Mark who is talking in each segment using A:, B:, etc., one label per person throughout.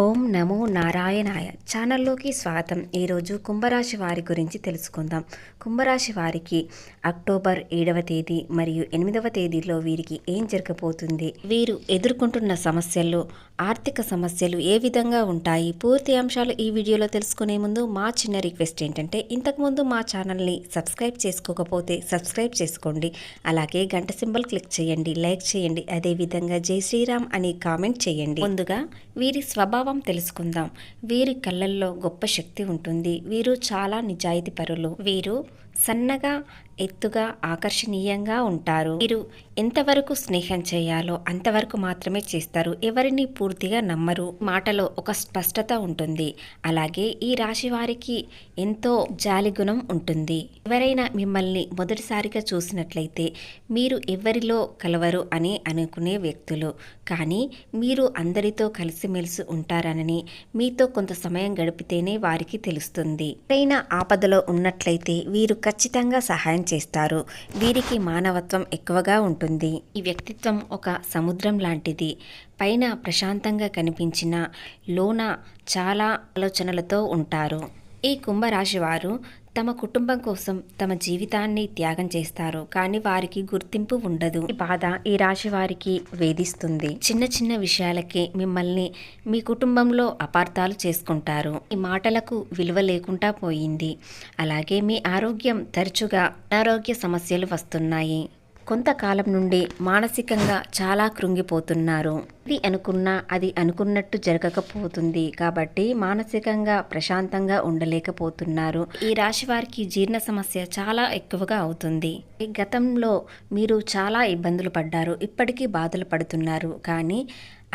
A: ఓం నమో నారాయణాయ ఛానల్లోకి స్వాగతం. ఈరోజు కుంభరాశి వారి గురించి తెలుసుకుందాం. కుంభరాశి వారికి అక్టోబర్ ఏడవ తేదీ మరియు ఎనిమిదవ తేదీలో వీరికి ఏం జరగబోతుంది? వీరు ఎదుర్కొంటున్న సమస్యలు ఆర్థిక సమస్యలు ఏ విధంగా ఉంటాయి? పూర్తి అంశాలు ఈ వీడియోలో తెలుసుకునే ముందు మా చిన్న రిక్వెస్ట్ ఏంటంటే ఇంతకుముందు మా ఛానల్ని సబ్స్క్రైబ్ చేసుకోకపోతే సబ్స్క్రైబ్ చేసుకోండి. అలాగే గంట సింబల్ క్లిక్ చేయండి లైక్ చేయండి అదేవిధంగా జై శ్రీరామ్ అని కామెంట్ చేయండి. ముందుగా వీరి స్వభావం తెలుసుకుందాం. వీరి కళ్ళల్లో గొప్ప శక్తి ఉంటుంది. వీరు చాలా నిజాయితీ పరులు వీరు సన్నగా ఎత్తుగా ఆకర్షణీయంగా ఉంటారు. వీరు ఎంతవరకు స్నేహం చేయాలో అంతవరకు మాత్రమే చేస్తారు. ఎవరిని పూర్తిగా నమ్మరు. మాటలో ఒక స్పష్టత ఉంటుంది. అలాగే ఈ రాశి వారికి ఎంతో జాలి గుణం ఉంటుంది. ఎవరైనా మిమ్మల్ని మొదటిసారిగా చూసినట్లయితే మీరు ఎవరిలో కలవరు అని అనుకునే వ్యక్తులు. కానీ మీరు అందరితో కలిసిమెలిసి ఉంటారనని మీతో కొంత సమయం గడిపితేనే వారికి తెలుస్తుంది. ఎవరైనా ఆపదలో ఉన్నట్లయితే వీరు ఖచ్చితంగా సహాయం చేస్తారు. వీరికి మానవత్వం ఎక్కువగా ఉంటుంది. ఈ వ్యక్తిత్వం ఒక సముద్రం లాంటిది. పైన ప్రశాంతంగా కనిపించిన లోన చాలా ఆలోచనలతో ఉంటారు. ఈ కుంభరాశి వారు తమ కుటుంబం కోసం తమ జీవితాన్ని త్యాగం చేస్తారు కానీ వారికి గుర్తింపు ఉండదు. ఈ బాధ ఈ రాశి వారికి వేధిస్తుంది. చిన్న చిన్న విషయాలకే మిమ్మల్ని మీ కుటుంబంలో అపార్థాలు చేసుకుంటారు. ఈ మాటలకు విలువ లేకుండా పోయింది. అలాగే మీ ఆరోగ్యం తరచుగా అనారోగ్య సమస్యలు వస్తున్నాయి. కొంతకాలం నుండి మానసికంగా చాలా కృంగిపోతున్నారు. ఇది అనుకున్నా అది అనుకున్నట్టు జరగకపోతుంది. కాబట్టి మానసికంగా ప్రశాంతంగా ఉండలేకపోతున్నారు. ఈ రాశి వారికి జీర్ణ సమస్య చాలా ఎక్కువగా అవుతుంది. ఈ గతంలో మీరు చాలా ఇబ్బందులు పడ్డారు. ఇప్పటికీ బాధలు పడుతున్నారు. కానీ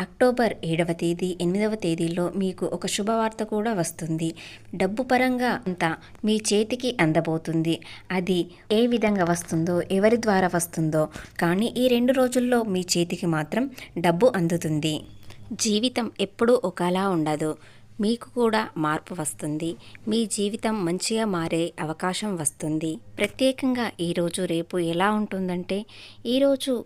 A: అక్టోబర్ ఏడవ తేదీ ఎనిమిదవ తేదీలో మీకు ఒక శుభవార్త కూడా వస్తుంది. డబ్బు పరంగా అంతా మీ చేతికి అందబోతుంది. అది ఏ విధంగా వస్తుందో ఎవరి ద్వారా వస్తుందో కానీ ఈ రెండు రోజుల్లో మీ చేతికి మాత్రం డబ్బు అందుతుంది. జీవితం ఎప్పుడూ ఒకలా ఉండదు. మీకు కూడా మార్పు వస్తుంది. మీ జీవితం మంచిగా మారే అవకాశం వస్తుంది. ప్రత్యేకంగా ఈరోజు రేపు ఎలా ఉంటుందంటే ఈరోజు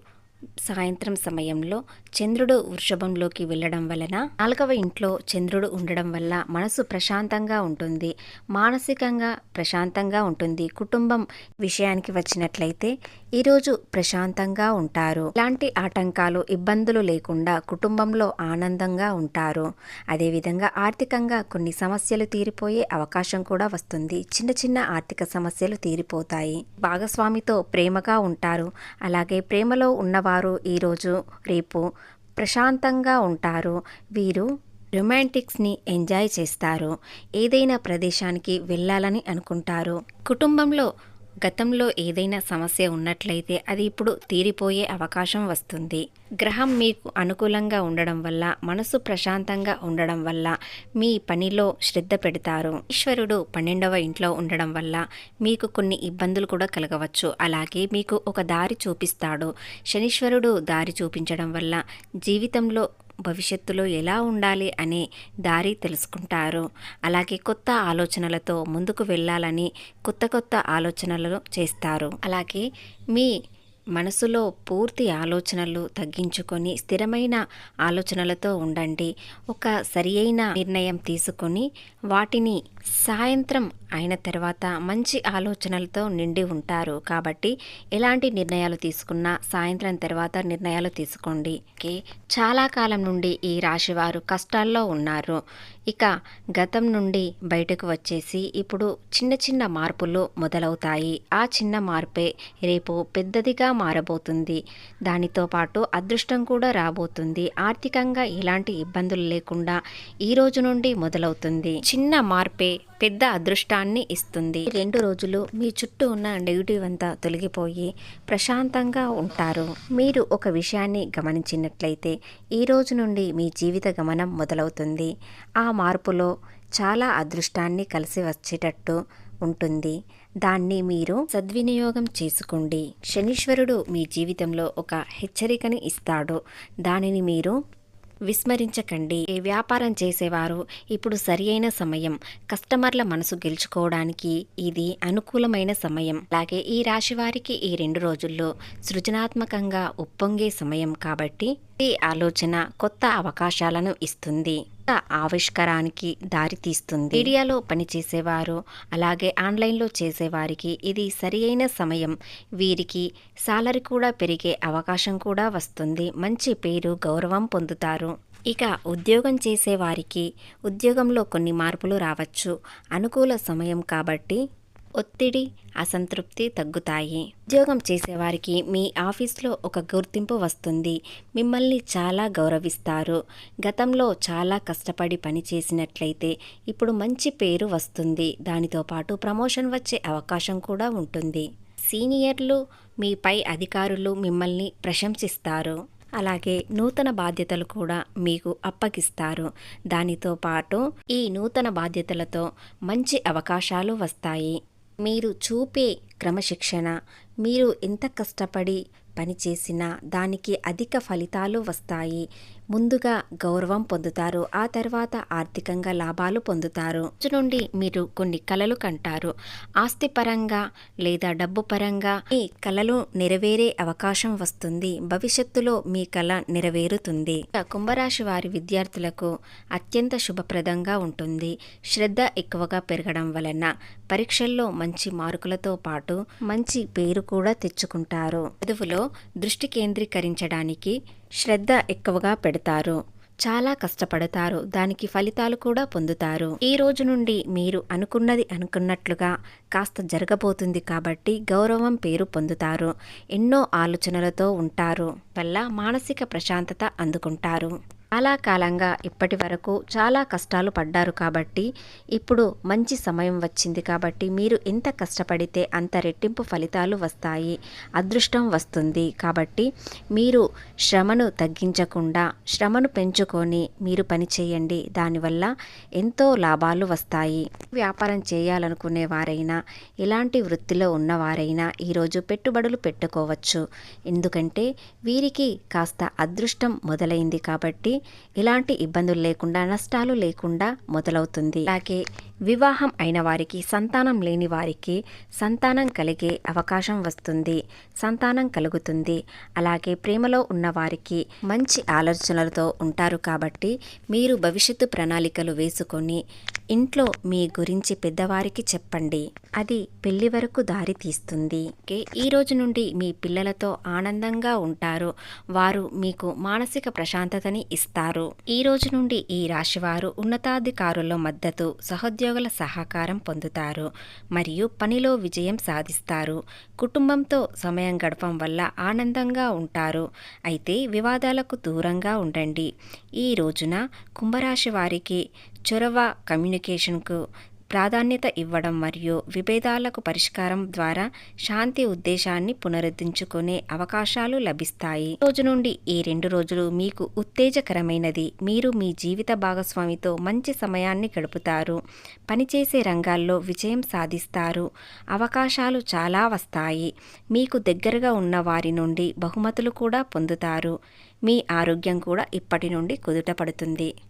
A: సాయంత్రం సమయంలో చంద్రుడు వృషభంలోకి వెళ్ళడం వలన నాలుగవ ఇంట్లో చంద్రుడు ఉండడం వల్ల మనసు ప్రశాంతంగా ఉంటుంది మానసికంగా ప్రశాంతంగా ఉంటుంది. కుటుంబం విషయానికి వచ్చినట్లయితే ఈరోజు ప్రశాంతంగా ఉంటారు. ఇలాంటి ఆటంకాలు ఇబ్బందులు లేకుండా కుటుంబంలో ఆనందంగా ఉంటారు. అదేవిధంగా ఆర్థికంగా కొన్ని సమస్యలు తీరిపోయే అవకాశం కూడా వస్తుంది. చిన్న చిన్న ఆర్థిక సమస్యలు తీరిపోతాయి. భాగస్వామితో ప్రేమగా ఉంటారు. అలాగే ప్రేమలో ఉన్నవారు ఈరోజు రేపు ప్రశాంతంగా ఉంటారు. వీరు రొమాంటిక్స్ని ఎంజాయ్ చేస్తారు. ఏదైనా ప్రదేశానికి వెళ్ళాలని అనుకుంటారు. కుటుంబంలో గతంలో ఏదైనా సమస్య ఉన్నట్లయితే అది ఇప్పుడు తీరిపోయే అవకాశం వస్తుంది. గ్రహం మీకు అనుకూలంగా ఉండడం వల్ల మనసు ప్రశాంతంగా ఉండడం వల్ల మీ పనిలో శ్రద్ధ పెడతారు. ఈశ్వరుడు పన్నెండవ ఇంట్లో ఉండడం వల్ల మీకు కొన్ని ఇబ్బందులు కూడా కలగవచ్చు. అలాగే మీకు ఒక దారి చూపిస్తాడు. శనీశ్వరుడు దారి చూపించడం వల్ల జీవితంలో భవిష్యత్తులో ఎలా ఉండాలి అనే దారి తెలుసుకుంటారు. అలాగే కొత్త ఆలోచనలతో ముందుకు వెళ్ళాలని కొత్త కొత్త ఆలోచనలు చేస్తారు. అలాగే మీ మనసులో పూర్తి ఆలోచనలు తగ్గించుకొని స్థిరమైన ఆలోచనలతో ఉండండి. ఒక సరి అయిన నిర్ణయం తీసుకొని వాటిని సాయంత్రం అయిన తర్వాత మంచి ఆలోచనలతో నిండి ఉంటారు. కాబట్టి ఎలాంటి నిర్ణయాలు తీసుకున్నా సాయంత్రం తర్వాత నిర్ణయాలు తీసుకోండి. చాలా కాలం నుండి ఈ రాశివారు కష్టాల్లో ఉన్నారు. ఇక గతం నుండి బయటకు వచ్చేసి ఇప్పుడు చిన్న చిన్న మార్పులు మొదలవుతాయి. ఆ చిన్న మార్పే రేపు పెద్దదిగా మారబోతుంది. దానితో పాటు అదృష్టం కూడా రాబోతుంది. ఆర్థికంగా ఎలాంటి ఇబ్బందులు లేకుండా ఈ రోజు నుండి మొదలవుతుంది. చిన్న మార్పే పెద్ద అదృష్టాన్ని ఇస్తుంది. రెండు రోజులు మీ చుట్టూ ఉన్న నెగిటివ్ అంతా తొలగిపోయి ప్రశాంతంగా ఉంటారు. మీరు ఒక విషయాన్ని గమనించినట్లయితే ఈ రోజు నుండి మీ జీవిత గమనం మొదలవుతుంది. ఆ మార్పులో చాలా అదృష్టాన్ని కలిసి వచ్చేటట్టు ఉంటుంది. దాన్ని మీరు సద్వినియోగం చేసుకోండి. శనీశ్వరుడు మీ జీవితంలో ఒక హెచ్చరికని ఇస్తాడు. దానిని మీరు విస్మరించకండి. ఏ వ్యాపారం చేసేవారు? ఇప్పుడు సరియైన సమయం. కస్టమర్ల మనసు గెలుచుకోవడానికి ఇది అనుకూలమైన సమయం. అలాగే ఈ రాశి వారికి ఈ రెండు రోజుల్లో సృజనాత్మకంగా ఉప్పొంగే సమయం కాబట్టి ఈ ఆలోచన కొత్త అవకాశాలను ఇస్తుంది. ఆవిష్కారానికి దారితీస్తుంది. మీడియాలో పనిచేసేవారు అలాగే ఆన్లైన్లో చేసేవారికి ఇది సరి అయిన సమయం. వీరికి సాలరీ కూడా పెరిగే అవకాశం కూడా వస్తుంది. మంచి పేరు గౌరవం పొందుతారు. ఇక ఉద్యోగం చేసేవారికి ఉద్యోగంలో కొన్ని మార్పులు రావచ్చు. అనుకూల సమయం కాబట్టి ఒత్తిడి అసంతృప్తి తగ్గుతాయి. ఉద్యోగం చేసేవారికి మీ ఆఫీస్లో ఒక గుర్తింపు వస్తుంది. మిమ్మల్ని చాలా గౌరవిస్తారు. గతంలో చాలా కష్టపడి పని చేసినట్లయితే ఇప్పుడు మంచి పేరు వస్తుంది. దానితో పాటు ప్రమోషన్ వచ్చే అవకాశం కూడా ఉంటుంది. సీనియర్లు మీ పై అధికారులు మిమ్మల్ని ప్రశంసిస్తారు. అలాగే నూతన బాధ్యతలు కూడా మీకు అప్పగిస్తారు. దానితో పాటు ఈ నూతన బాధ్యతలతో మంచి అవకాశాలు వస్తాయి. మీరు చూపే క్రమశిక్షణ మీరు ఎంత కష్టపడి పనిచేసినా దానికి అధిక ఫలితాలు వస్తాయి. ముందుగా గౌరవం పొందుతారు. ఆ తర్వాత ఆర్థికంగా లాభాలు పొందుతారు. రోజు నుండి మీరు కొన్ని కలలు కంటారు. ఆస్తి పరంగా లేదా డబ్బు పరంగా మీ కలలు నెరవేరే అవకాశం వస్తుంది. భవిష్యత్తులో మీ కళ నెరవేరుతుంది. కుంభరాశి వారి విద్యార్థులకు అత్యంత శుభప్రదంగా ఉంటుంది. శ్రద్ధ ఎక్కువగా పెరగడం వలన పరీక్షల్లో మంచి మార్కులతో పాటు మంచి పేరు కూడా తెచ్చుకుంటారు. చదువులో దృష్టి కేంద్రీకరించడానికి శ్రద్ధ ఎక్కువగా పెడతారు. చాలా కష్టపడతారు. దానికి ఫలితాలు కూడా పొందుతారు. ఈ రోజు నుండి మీరు అనుకున్నది అనుకున్నట్లుగా కాస్త జరగబోతుంది కాబట్టి గౌరవం పేరు పొందుతారు. ఎన్నో ఆలోచనలతో ఉంటారు. వల్ల మానసిక ప్రశాంతత అందుకుంటారు. చాలా కాలంగా ఇప్పటి వరకు చాలా కష్టాలు పడ్డారు కాబట్టి ఇప్పుడు మంచి సమయం వచ్చింది కాబట్టి మీరు ఎంత కష్టపడితే అంత రెట్టింపు ఫలితాలు వస్తాయి అదృష్టం వస్తుంది కాబట్టి మీరు శ్రమను తగ్గించకుండా శ్రమను పెంచుకొని మీరు పని చేయండి. దానివల్ల ఎంతో లాభాలు వస్తాయి. వ్యాపారం చేయాలనుకునే వారైనా ఇలాంటి వృత్తిలో ఉన్నవారైనా ఈరోజు పెట్టుబడులు పెట్టుకోవచ్చు. ఎందుకంటే వీరికి కాస్త అదృష్టం మొదలైంది కాబట్టి ఎలాంటి ఇబ్బందులు లేకుండా నష్టాలు లేకుండా మొదలవుతుంది. అలాగే వివాహం అయిన వారికి సంతానం లేని వారికి సంతానం కలిగే అవకాశం వస్తుంది సంతానం కలుగుతుంది. అలాగే ప్రేమలో ఉన్నవారికి మంచి ఆలోచనలతో ఉంటారు కాబట్టి మీరు భవిష్యత్తు ప్రణాళికలు వేసుకొని ఇంట్లో మీ గురించి పెద్దవారికి చెప్పండి. అది పెళ్ళి వరకు దారి తీస్తుంది. ఈ రోజు నుండి మీ పిల్లలతో ఆనందంగా ఉంటారు. వారు మీకు మానసిక ప్రశాంతతని ఇస్తారు. ఈ రోజు నుండి ఈ రాశివారు ఉన్నతాధికారుల మద్దతు సహోద్యోగుల సహకారం పొందుతారు మరియు పనిలో విజయం సాధిస్తారు. కుటుంబంతో సమయం గడపం వల్ల ఆనందంగా ఉంటారు. అయితే వివాదాలకు దూరంగా ఉండండి. ఈ రోజున కుంభరాశి వారికి చొరవ కమ్యూనికేషన్కు ప్రాధాన్యత ఇవ్వడం మరియు విభేదాలకు పరిష్కారం ద్వారా శాంతి ఉద్దేశాన్ని పునరుద్ధరించుకునే అవకాశాలు లభిస్తాయి. రోజు నుండి ఈ రెండు రోజులు మీకు ఉత్తేజకరమైనది. మీరు మీ జీవిత భాగస్వామితో మంచి సమయాన్ని గడుపుతారు. పనిచేసే రంగాల్లో విజయం సాధిస్తారు. అవకాశాలు చాలా వస్తాయి. మీకు దగ్గరగా ఉన్న వారి నుండి బహుమతులు కూడా పొందుతారు. మీ ఆరోగ్యం కూడా ఇప్పటి నుండి కుదుటపడుతుంది